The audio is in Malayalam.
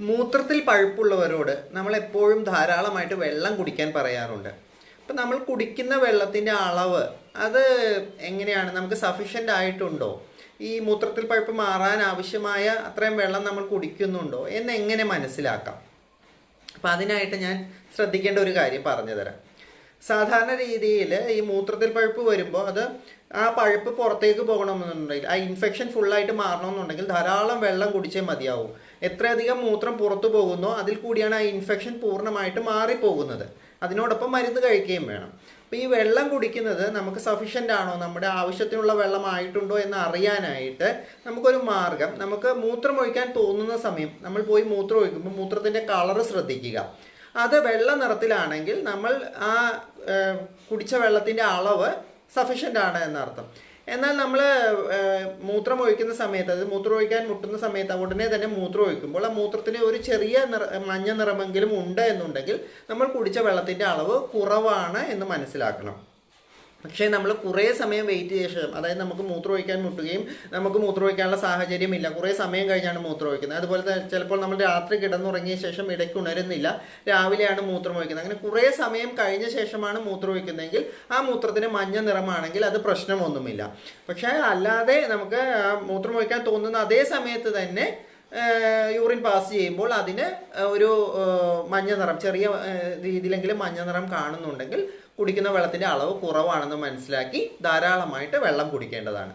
മൂത്രത്തിൽ പഴുപ്പുള്ളവരോട് നമ്മൾ എപ്പോഴും ധാരാളമായിട്ട് വെള്ളം കുടിക്കാൻ പറയാറുണ്ട്. അപ്പം നമ്മൾ കുടിക്കുന്ന വെള്ളത്തിന്റെ അളവ് അത് എങ്ങനെയാണ്? നമുക്ക് സഫീഷ്യന്റ് ആയിട്ടുണ്ടോ? ഈ മൂത്രത്തിൽ പഴുപ്പ് മാറാൻ ആവശ്യമായ അത്രയും വെള്ളം നമ്മൾ കുടിക്കുന്നുണ്ടോ എന്ന് എങ്ങനെ മനസ്സിലാക്കാം? അപ്പം അതിനായിട്ട് ഞാൻ ശ്രദ്ധിക്കേണ്ട ഒരു കാര്യം പറഞ്ഞു തരാം. സാധാരണ രീതിയിൽ ഈ മൂത്രത്തിൽ പഴുപ്പ് വരുമ്പോൾ അത് ആ പഴുപ്പ് പുറത്തേക്ക് പോകണമെന്നുണ്ടെങ്കിൽ ആ ഇൻഫെക്ഷൻ ഫുള്ളായിട്ട് മാറണമെന്നുണ്ടെങ്കിൽ ധാരാളം വെള്ളം കുടിച്ചേ മതിയാവും. എത്രയധികം മൂത്രം പുറത്തു പോകുന്നോ അതിൽ കൂടിയാണ് ആ ഇൻഫെക്ഷൻ പൂർണമായിട്ട് മാറിപ്പോകുന്നത്. അതിനോടൊപ്പം മരുന്ന് കഴിക്കുകയും വേണം. അപ്പോൾ ഈ വെള്ളം കുടിക്കുന്നത് നമുക്ക് സഫീഷ്യന്റ് ആണോ? നമ്മുടെ ആവശ്യത്തിനുള്ള വെള്ളമായിട്ടുണ്ടോ എന്ന് അറിയാനായിട്ട് നമുക്കൊരു മാർഗം. നമുക്ക് മൂത്രം ഒഴിക്കാൻ തോന്നുന്ന സമയം നമ്മൾ പോയി മൂത്രം ഒഴിക്കുമ്പോൾ മൂത്രത്തിന്റെ കളറ് ശ്രദ്ധിക്കുക. അത് വെള്ള നിറത്തിലാണെങ്കിൽ നമ്മൾ ആ കുടിച്ച വെള്ളത്തിന്റെ അളവ് സഫീഷ്യന്റ് ആണ് എന്നർത്ഥം. എന്നാൽ നമ്മൾ മൂത്രം ഒഴിക്കുന്ന സമയത്ത് അത് മൂത്രം ഒഴിക്കാൻ മുട്ടുന്ന സമയത്ത് ഉടനെ തന്നെ മൂത്രം ഒഴിക്കുമ്പോൾ ആ മൂത്രത്തിന് ഒരു ചെറിയ നിറ മഞ്ഞ നിറമെങ്കിലും ഉണ്ട് എന്നുണ്ടെങ്കിൽ നമ്മൾ കുടിച്ച വെള്ളത്തിന്റെ അളവ് കുറവാണ് എന്ന് മനസ്സിലാക്കണം. പക്ഷേ നമ്മൾ കുറേ സമയം വെയിറ്റ് ചെയ്ത ശേഷം അതായത് നമുക്ക് മൂത്രം ഒഴിക്കാൻ മുട്ടുകയും നമുക്ക് മൂത്രം ഒഴിക്കാനുള്ള സാഹചര്യമില്ല കുറേ സമയം കഴിഞ്ഞാണ് മൂത്രം ഒഴിക്കുന്നത്. അതുപോലെ തന്നെ ചിലപ്പോൾ നമ്മൾ രാത്രി കിടന്നുറങ്ങിയ ശേഷം ഇടയ്ക്ക് ഉണരുന്നില്ല. രാവിലെയാണ് മൂത്രം ഒഴിക്കുന്നത്. അങ്ങനെ കുറേ സമയം കഴിഞ്ഞ ശേഷമാണ് മൂത്രം ഒഴിക്കുന്നതെങ്കിൽ ആ മൂത്രത്തിന് മഞ്ഞ നിറമാണെങ്കിൽ അത് പ്രശ്നമൊന്നുമില്ല. പക്ഷേ അല്ലാതെ നമുക്ക് മൂത്രം ഒഴിക്കാൻ തോന്നുന്ന അതേ സമയത്ത് തന്നെ യൂറിൻ പാസ് ചെയ്യുമ്പോൾ അതിന് ഒരു മഞ്ഞ നിറം ചെറിയ രീതിയിലെങ്കിലും മഞ്ഞ നിറം കാണുന്നുണ്ടെങ്കിൽ കുടിക്കുന്ന വെള്ളത്തിന്റെ അളവ് കുറവാണെന്ന് മനസ്സിലാക്കി ധാരാളമായിട്ട് വെള്ളം കുടിക്കേണ്ടതാണ്.